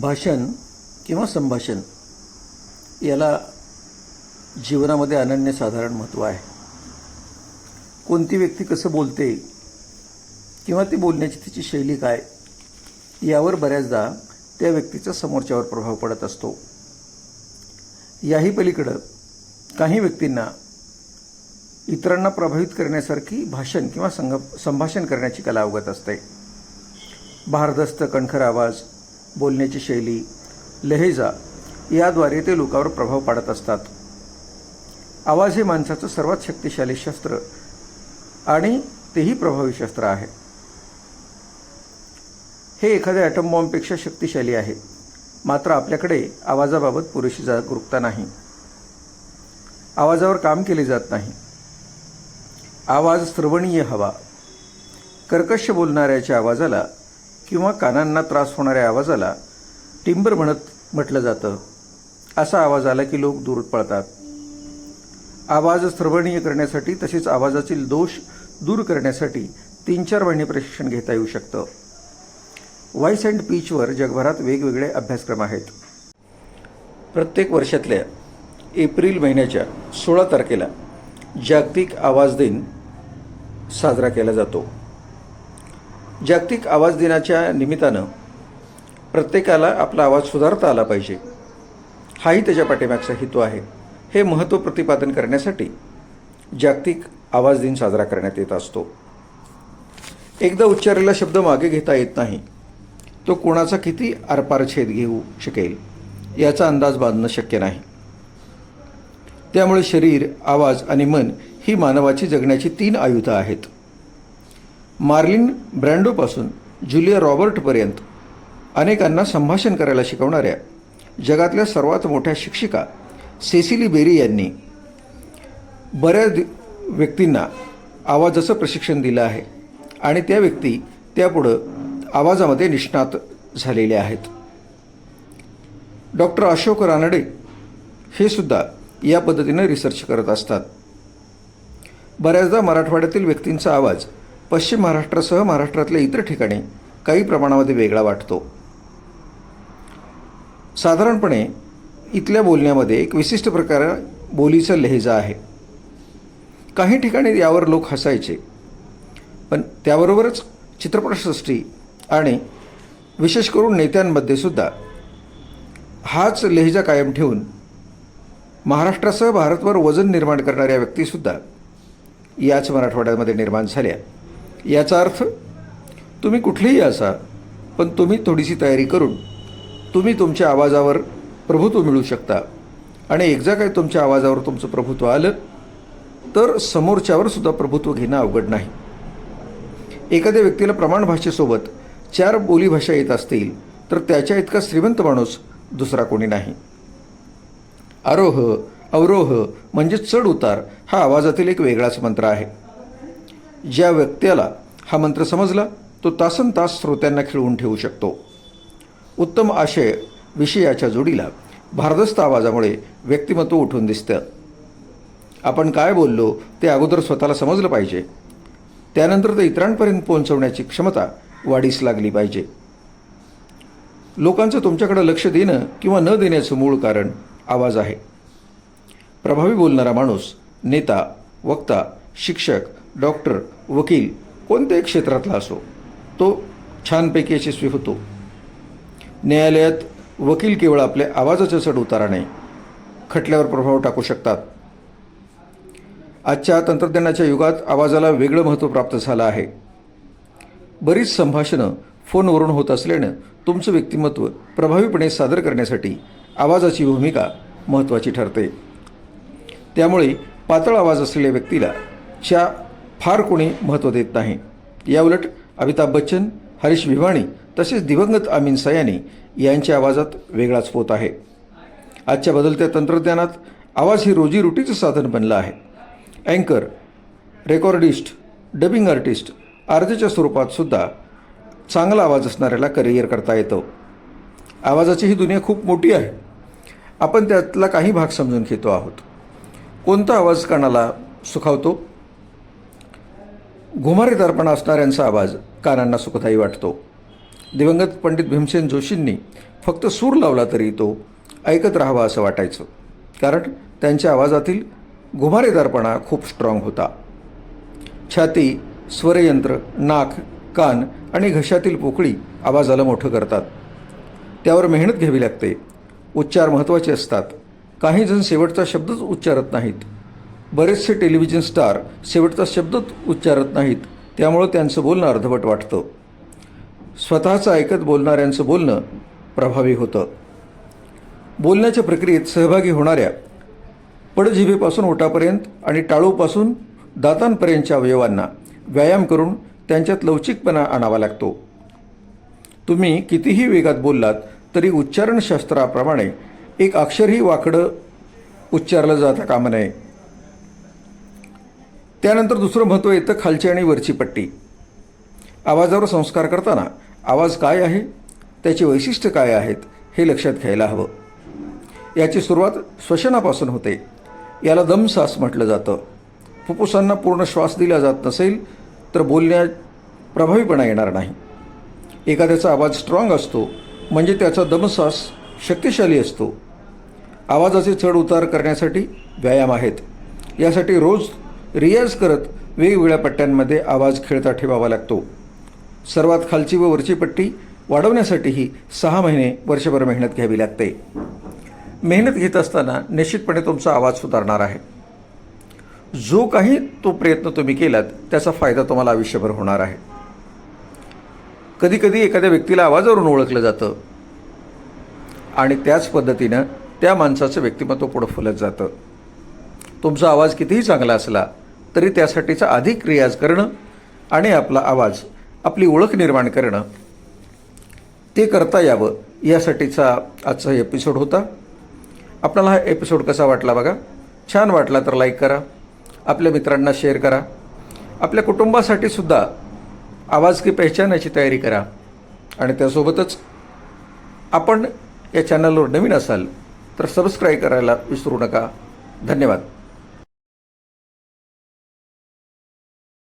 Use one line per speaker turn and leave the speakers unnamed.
भाषण किंवा संभाषण याला जीवनामध्ये अनन्यसाधारण महत्त्व आहे. कोणती व्यक्ती कसं बोलते किंवा ती बोलण्याची तिची शैली काय यावर बऱ्याचदा त्या व्यक्तीचा समोरच्यावर प्रभाव पडत असतो. याही पलीकडं काही व्यक्तींना इतरांना प्रभावित करण्यासारखी भाषण किंवा संग संभाषण करण्याची कला अवगत असते. भारदस्त कणखर आवाज बोलण्याची शैली लहेजा याद्वारे ते लोकांवर प्रभाव पाडत असतात. आवाज हे माणसाचं सर्वात शक्तिशाली शस्त्र आणि तेही प्रभावी शस्त्र आहे. हे एखाद्या ॲटम बॉम्बपेक्षा शक्तिशाली आहे. मात्र आपल्याकडे आवाजाबाबत पुरेशी जागरूकता नाही. आवाजावर काम केले जात नाही. आवाज श्रवणीय हवा. कर्कश बोलणाऱ्याच्या आवाजाला किंवा कानांना त्रास होणाऱ्या आवाजाला टिंबर म्हणत म्हटलं जातं. असा आवाज आला की लोक दूर पळतात. आवाज श्रवणीय करण्यासाठी तसेच आवाजातील दोष दूर करण्यासाठी तीन चार महिने प्रशिक्षण घेता येऊ शकतं. व्हॉइस अँड पीचवर जगभरात वेगवेगळे अभ्यासक्रम आहेत. प्रत्येक वर्षातल्या एप्रिल महिन्याच्या सोळा तारखेला जागतिक आवाज दिन साजरा केला जातो. जागतिक आवाज दिनाच्या निमित्तानं प्रत्येकाला आपला आवाज सुधारता आला पाहिजे. हाही त्याच्या पाठीमागचा हेतू आहे. हे महत्त्व प्रतिपादन करण्यासाठी जागतिक आवाज दिन साजरा करण्यात येत असतो. एकदा उच्चारलेला शब्द मागे घेता येत नाही. तो कोणाचा किती आरपार छेद घेऊ शकेल याचा अंदाज बांधणं शक्य नाही. त्यामुळे शरीर आवाज आणि मन ही मानवाची जगण्याची तीन आयुधं आहेत. मार्लिन ब्रँडोपासून जुलिया रॉबर्टपर्यंत अनेकांना संभाषण करायला शिकवणाऱ्या जगातल्या सर्वात मोठ्या शिक्षिका सेसिली बेरी यांनी बऱ्याच व्यक्तींना आवाजाचं प्रशिक्षण दिलं आहे आणि त्या व्यक्ती त्यापुढं आवाजामध्ये निष्णात झालेल्या आहेत. डॉक्टर अशोक रानडे हे सुद्धा या पद्धतीनं रिसर्च करत असतात. बऱ्याचदा मराठवाड्यातील व्यक्तींचा आवाज पश्चिम महाराष्ट्रासह महाराष्ट्रातल्या इतर ठिकाणी काही प्रमाणामध्ये वेगळा वाटतो. साधारणपणे इथल्या बोलण्यामध्ये एक विशिष्ट प्रकार बोलीचा लहेजा आहे. काही ठिकाणी यावर लोक हसायचे पण त्याबरोबरच चित्रपटसृष्टी आणि विशेष करून नेत्यांमध्ये सुद्धा हाच लहेजा कायम ठेवून महाराष्ट्रासह भारतभर वजन निर्माण करणाऱ्या व्यक्तीसुद्धा याच मराठवाड्यामध्ये निर्माण झाल्या. याचा अर्थ तुम्ही कुठलेही असा पण तुम्ही थोडीशी तयारी करून तुम्ही तुमच्या आवाजावर प्रभुत्व मिळू शकता. आणि एकदा काय तुमच्या आवाजावर तुमचं प्रभुत्व आलं तर समोरच्यावर सुद्धा प्रभुत्व घेणं अवघड नाही. एखाद्या व्यक्तीला प्रमाण भाषेसोबत चार बोलीभाषा येत असतील तर त्याच्या इतका श्रीमंत माणूस दुसरा कोणी नाही. आरोह अवरोह म्हणजे चढ उतार हा आवाजातील एक वेगळाच मंत्र आहे. ज्या व्यक्तीला हा मंत्र समजला तो तासन तास श्रोत्यांना खिळवून ठेवू शकतो. उत्तम आशय विषयाच्या जोडीला भारदस्त आवाजामुळे व्यक्तिमत्व उठून दिसतं. आपण काय बोललो ते अगोदर स्वतःला समजलं पाहिजे. त्यानंतर ते इतरांपर्यंत पोहोचवण्याची क्षमता वाढीस लागली पाहिजे. लोकांचं तुमच्याकडे लक्ष देणं किंवा न देण्याचं मूळ कारण आवाज आहे. प्रभावी बोलणारा माणूस नेता वक्ता शिक्षक डॉक्टर वकील कोणत्याही क्षेत्रातला असो तो छानपैकी यशस्वी होतो. न्यायालयात वकील केवळ आपल्या आवाजाच्या चढ उताराने खटल्यावर प्रभाव टाकू शकतात. आजच्या तंत्रज्ञानाच्या युगात आवाजाला वेगळं महत्त्व प्राप्त झालं आहे. बरीच संभाषणं फोनवरून होत असल्यानं तुमचं व्यक्तिमत्व प्रभावीपणे सादर करण्यासाठी आवाजाची भूमिका महत्त्वाची ठरते. त्यामुळे पातळ आवाज असलेल्या व्यक्तीला च्या फार कोणी महत्त्व देत नाही. याउलट अमिताभ बच्चन हरीश भिवाणी तसेच दिवंगत आमीन सयानी यांच्या आवाजात वेगळाच होत आहे. आजच्या बदलत्या तंत्रज्ञानात आवाज ही रोजीरोटीचं साधन बनलं आहे. अँकर रेकॉर्डिस्ट डबिंग आर्टिस्ट आर्जेच्या स्वरूपात सुद्धा चांगला आवाज असणाऱ्याला करिअर करता येतं. आवाजाची ही दुनिया खूप मोठी आहे. आपण त्यातला काही भाग समजून घेतो आहोत. कोणता आवाज कानाला सुखावतो? घुमारेदारपणा असणाऱ्यांचा आवाज कानांना सुखदायी वाटतो. दिवंगत पंडित भीमसेन जोशींनी फक्त सूर लावला तरी तो ऐकत राहावा असं वाटायचं. कारण त्यांच्या आवाजातील घुमारेदारपणा खूप स्ट्रॉंग होता. छाती स्वरयंत्र नाक कान आणि घशातील पोकळी आवाजाला मोठं करतात. त्यावर मेहनत घ्यावी लागते. उच्चार महत्त्वाचे असतात. काही जण शेवटचा शब्दच उच्चारत नाहीत. बरेचसे टेलिव्हिजन स्टार शेवटचा शब्दच उच्चारत नाहीत त्यामुळं त्यांचं बोलणं अर्धवट वाटतं. स्वतःचं ऐकत बोलणाऱ्यांचं बोलणं प्रभावी होतं. बोलण्याच्या प्रक्रियेत सहभागी होणाऱ्या पडजिभेपासून ओटापर्यंत आणि टाळूपासून दातांपर्यंतच्या अवयवांना व्यायाम करून त्यांच्यात लवचिकपणा आणावा लागतो. तुम्ही कितीही वेगात बोललात तरी उच्चारणशास्त्राप्रमाणे एक अक्षरही वाकडं उच्चारलं जाता कामा नये. त्यानंतर दुसरं महत्त्व येतं खालची आणि वरची पट्टी. आवाजावर संस्कार करताना आवाज काय आहे त्याची वैशिष्ट्य काय आहेत हे लक्षात घ्यायला हवं. याची सुरुवात श्वसनापासून होते. याला दमसास म्हटलं जातं. फुफ्फुसांना पूर्ण श्वास दिला जात नसेल तर बोलण्यात प्रभावीपणा येणार नाही. एखाद्याचा आवाज स्ट्रॉंग असतो म्हणजे त्याचा दमसास शक्तिशाली असतो. आवाजाचे चढ उतार करण्यासाठी व्यायाम आहेत. यासाठी रोज रियाज करत वेगवेगळ्या पट्ट्यांमध्ये आवाज खेळता ठेवावा लागतो. सर्वात खालची व वरची पट्टी वाढवण्यासाठीही सहा महिने वर्षभर मेहनत घ्यावी लागते. मेहनत घेत असताना निश्चितपणे तुमचा आवाज सुधारणार आहे. जो काही तो प्रयत्न तुम्ही केलात त्याचा फायदा तुम्हाला आयुष्यभर होणार आहे. कधीकधी एखाद्या व्यक्तीला आवाजावरून ओळखलं जातं आणि त्याच पद्धतीनं त्या माणसाचं व्यक्तिमत्व पुढं फुलत जातं. तुमचा आवाज कितीही चांगला असला तरी त्यासाठीचा अधिक रियाज करणं आणि आपला आवाज आपली ओळख निर्माण करणं ते करता यावं यासाठीचा आजचा एपिसोड होता. आपल्याला हा एपिसोड कसा वाटला बघा? छान वाटला तर लाईक करा आपल्या मित्रांना शेअर करा आपल्या कुटुंबासाठी सुद्धा आवाज की पहचान याची तयारी करा. आणि त्यासोबतच आपण या चॅनलवर नवीन असाल तर सबस्क्राईब करायला विसरू नका. धन्यवाद.